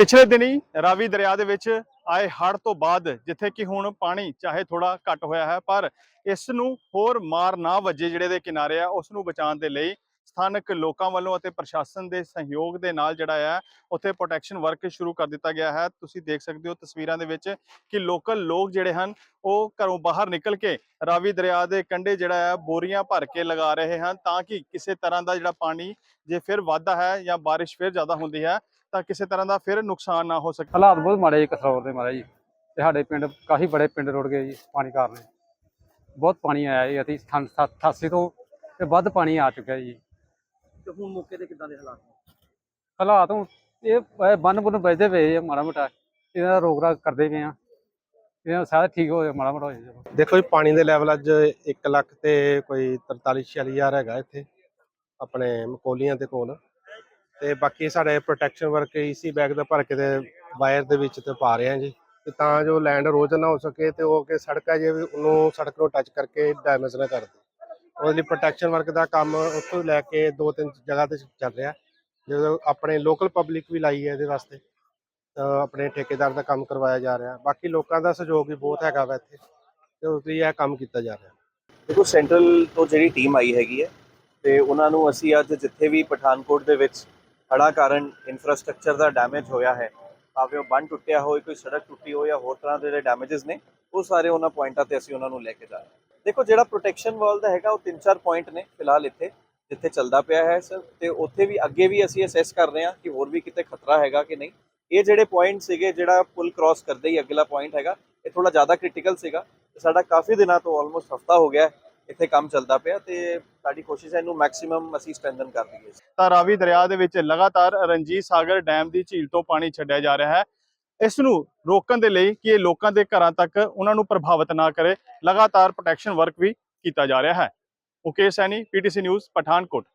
ਪਿਛਲੇ ਦਿਨੀ ਰਾਵੀ ਦਰਿਆ ਦੇ ਵਿੱਚ ਆਏ ਹੜ੍ਹ ਤੋਂ ਬਾਅਦ ਜਿੱਥੇ ਕਿ ਹੁਣ ਪਾਣੀ ਚਾਹੇ ਥੋੜਾ ਘਟ ਹੋਇਆ ਹੈ, ਪਰ ਇਸ ਨੂੰ ਹੋਰ ਮਾਰ ਨਾ ਵੱਜੇ ਜਿਹੜੇ ਦੇ ਕਿਨਾਰੇ ਆ, ਉਸ ਨੂੰ ਬਚਾਉਣ ਦੇ ਲਈ ਸਥਾਨਕ ਲੋਕਾਂ ਵੱਲੋਂ ਅਤੇ ਪ੍ਰਸ਼ਾਸਨ ਦੇ ਸਹਿਯੋਗ ਦੇ ਨਾਲ ਜਿਹੜਾ ਹੈ ਉੱਥੇ ਪ੍ਰੋਟੈਕਸ਼ਨ ਵਰਕ ਸ਼ੁਰੂ ਕਰ ਦਿੱਤਾ ਗਿਆ ਹੈ। ਤੁਸੀਂ ਦੇਖ ਸਕਦੇ ਹੋ ਤਸਵੀਰਾਂ ਦੇ ਵਿੱਚ ਕਿ ਲੋਕਲ ਲੋਕ ਜਿਹੜੇ ਹਨ, ਉਹ ਘਰੋਂ ਬਾਹਰ ਨਿਕਲ ਕੇ ਰਾਵੀ ਦਰਿਆ ਦੇ ਕੰਢੇ ਜਿਹੜਾ ਹੈ ਬੋਰੀਆਂ ਭਰ ਕੇ ਲਗਾ ਰਹੇ ਹਨ ਤਾਂ ਕਿ ਕਿਸੇ ਤਰ੍ਹਾਂ ਦਾ ਜਿਹੜਾ ਪਾਣੀ ਜੇ ਫਿਰ ਵੱਧਦਾ ਹੈ ਜਾਂ ਬਾਰਿਸ਼ ਫਿਰ ਜ਼ਿਆਦਾ ਹੁੰਦੀ ਹੈ, ਤਾਂ ਕਿਸੇ ਤਰ੍ਹਾਂ ਦਾ ਫਿਰ ਨੁਕਸਾਨ ਨਾ ਹੋ ਸਕੇ। ਹਾਲਾਤ ਬਹੁਤ ਮਾੜੇ ਜੀ ਕਸਰੌਰ ਦੇ ਮਾਰੇ ਜੀ। ਤੇ ਸਾਡੇ ਪਿੰਡ, ਕਾਫੀ ਬੜੇ ਪਿੰਡ ਰੁੜ ਗਏ ਜੀ ਪਾਣੀ ਕਾਰਨ। ਬਹੁਤ ਪਾਣੀ ਆਇਆ ਜੀ, ਅਸੀਂ 88 ਤੋਂ ਤੇ ਵੱਧ ਪਾਣੀ ਆ ਚੁੱਕਿਆ ਜੀ। ਤੇ ਹੁਣ ਮੌਕੇ ਤੇ ਕਿੱਦਾਂ ਦੇ ਹਾਲਾਤ ਨੇ? ਹਾਲਾਤ ਹੁਣ ਇਹ ਬੰਨ ਬੁੰਨ ਵੱਜਦੇ ਪਏ ਆ ਮਾੜਾ ਮੋਟਾ। ਇਹਨਾਂ ਦਾ ਰੋਕ ਰਾਕ ਕਰਦੇ ਪਏ ਆ। ਇਹਨਾਂ ਸਾਰੇ ਠੀਕ ਹੋ ਜਾਏ ਮਾੜਾ ਮੋਟਾ ਹੋ ਜਾਏ ਦੇਖੋ ਜੀ ਪਾਣੀ ਦੇ ਲੈਵਲ ਅੱਜ 1 ਲੱਖ ਤੇ ਕੋਈ 43 46 ਹਜ਼ਾਰ ਹੈਗਾ ਇੱਥੇ ਆਪਣੇ ਮਕੋਲੀਆਂ ਦੇ ਕੋਲ। ਤੇ ਬਾਕੀ ਸਾਡੇ ਪ੍ਰੋਟੈਕਸ਼ਨ ਵਰਕ ਈਸੀ ਬੈਗ ਦਾ ਭਰ ਕੇ ਤੇ ਵਾਇਰ ਦੇ ਵਿੱਚ ਤੇ ਪਾ ਰਹੇ ਆ ਜੀ। ਤੇ ਤਾਂ ਜੋ ਲੈਂਡ ਰੋਜ਼ ਨਾ ਹੋ ਸਕੇ ਤੇ ਉਹ ਕਿ ਸੜਕ ਹੈ ਜੇ ਵੀ ਉਹਨੂੰ ਸੜਕ ਨੂੰ ਟੱਚ ਕਰਕੇ ਡੈਮੇਜ ਨਾ ਕਰ ਦੇ। ਉਹਦੇ ਲਈ ਪ੍ਰੋਟੈਕਸ਼ਨ ਵਰਕ ਦਾ ਕੰਮ ਉੱਥੋਂ ਲੈ ਕੇ ਦੋ ਤਿੰਨ ਜਗ੍ਹਾ ਤੇ ਚੱਲ ਰਿਹਾ। ਜਦੋਂ ਆਪਣੇ ਲੋਕਲ ਪਬਲਿਕ ਵੀ ਲਾਈ ਹੈ ਇਹਦੇ ਵਾਸਤੇ, ਤਾਂ ਆਪਣੇ ਠੇਕੇਦਾਰ ਦਾ ਕੰਮ ਕਰਵਾਇਆ ਜਾ ਰਿਹਾ। ਬਾਕੀ ਲੋਕਾਂ ਦਾ ਸਹਿਯੋਗ ਵੀ ਬਹੁਤ ਹੈਗਾ ਵਾ ਇੱਥੇ, ਤੇ ਉਸ ਲਈ ਇਹ ਕੰਮ ਕੀਤਾ ਜਾ ਰਿਹਾ। ਦੇਖੋ ਸੈਂਟਰਲ ਤੋਂ ਜਿਹੜੀ ਟੀਮ ਆਈ ਹੈਗੀ ਹੈ, ਤੇ ਉਹਨਾਂ ਨੂੰ ਅਸੀਂ ਅੱਜ ਜਿੱਥੇ ਵੀ ਪਠਾਨਕੋਟ ਦੇ ਵਿੱਚ ਹੜ੍ਹਾਂ ਕਾਰਨ ਇਨਫਰਾਸਟ੍ਰਕਚਰ ਦਾ ਡੈਮੇਜ ਹੋਇਆ ਹੈ, ਭਾਵੇਂ ਉਹ ਬੰਨ ਟੁੱਟਿਆ ਹੋਵੇ, ਕੋਈ ਸੜਕ ਟੁੱਟੀ ਹੋਈ ਜਾਂ ਹੋਰ ਤਰ੍ਹਾਂ ਦੇ ਜਿਹੜੇ ਡੈਮੇਜਸ ਨੇ, ਉਹ ਸਾਰੇ ਉਹਨਾਂ ਪੁਆਇੰਟਾਂ ਤੇ ਅਸੀਂ ਉਹਨਾਂ ਨੂੰ ਲੈ ਕੇ ਜਾ ਰਹੇ ਹਾਂ। ਦੇਖੋ, ਜਿਹੜਾ ਪ੍ਰੋਟੈਕਸ਼ਨ ਵਾਲ ਦਾ ਹੈਗਾ, ਉਹ ਤਿੰਨ ਚਾਰ ਪੁਆਇੰਟ ਨੇ ਫਿਲਹਾਲ ਇੱਥੇ, ਜਿੱਥੇ ਚੱਲਦਾ ਪਿਆ ਹੈ ਸਰ ਤੇ ਉੱਥੇ ਵੀ ਅੱਗੇ ਵੀ ਅਸੀਂ ਅਸੈਸ ਕਰ ਰਹੇ ਹਾਂ ਕਿ ਹੋਰ ਵੀ ਕਿਤੇ ਖਤਰਾ ਹੈਗਾ ਕਿ ਨਹੀਂ। ਇਹ ਜਿਹੜੇ ਪੁਆਇੰਟ ਸੀਗੇ, ਜਿਹੜਾ ਪੁਲ ਕ੍ਰਾਸ ਕਰਦੇ ਹੀ ਅਗਲਾ ਪੁਆਇੰਟ ਹੈਗਾ, ਇਹ ਥੋੜਾ ਜ਼ਿਆਦਾ ਕ੍ਰਿਟੀਕਲ ਸੀਗਾ। ਤੇ ਸਾਡਾ ਕਾਫੀ ਦਿਨਾਂ ਤੋਂ ਆਲਮੋਸਟ ਹਫਤਾ ਹੋ ਗਿਆ ਇੱਥੇ ਕੰਮ ਚੱਲਦਾ ਪਿਆ ਤੇ ਸਾਡੀ ਕੋਸ਼ਿਸ਼ ਹੈ ਇਹਨੂੰ ਮੈਕਸਿਮਮ ਅਸੀਂ ਸਟ੍ਰੈਂਥਨ ਕਰ ਦਈਏ। ਤਾਂ ਰਾਵੀ ਦਰਿਆ ਦੇ ਵਿੱਚ ਲਗਾਤਾਰ ਰਣਜੀਤ ਸਾਗਰ ਡੈਮ ਦੀ ਝੀਲ ਤੋਂ ਪਾਣੀ ਛੱਡਿਆ ਜਾ ਰਿਹਾ ਹੈ। ਇਸ ਨੂੰ ਰੋਕਣ ਦੇ ਲਈ ਕਿ ਇਹ ਲੋਕਾਂ ਦੇ ਘਰਾਂ ਤੱਕ ਉਹਨਾਂ ਨੂੰ ਪ੍ਰਭਾਵਿਤ ਨਾ ਕਰੇ। ਲਗਾਤਾਰ ਪ੍ਰੋਟੈਕਸ਼ਨ ਵਰਕ ਵੀ ਕੀਤਾ ਜਾ ਰਿਹਾ ਹੈ। Mukesh Saini PTC news Pathankot.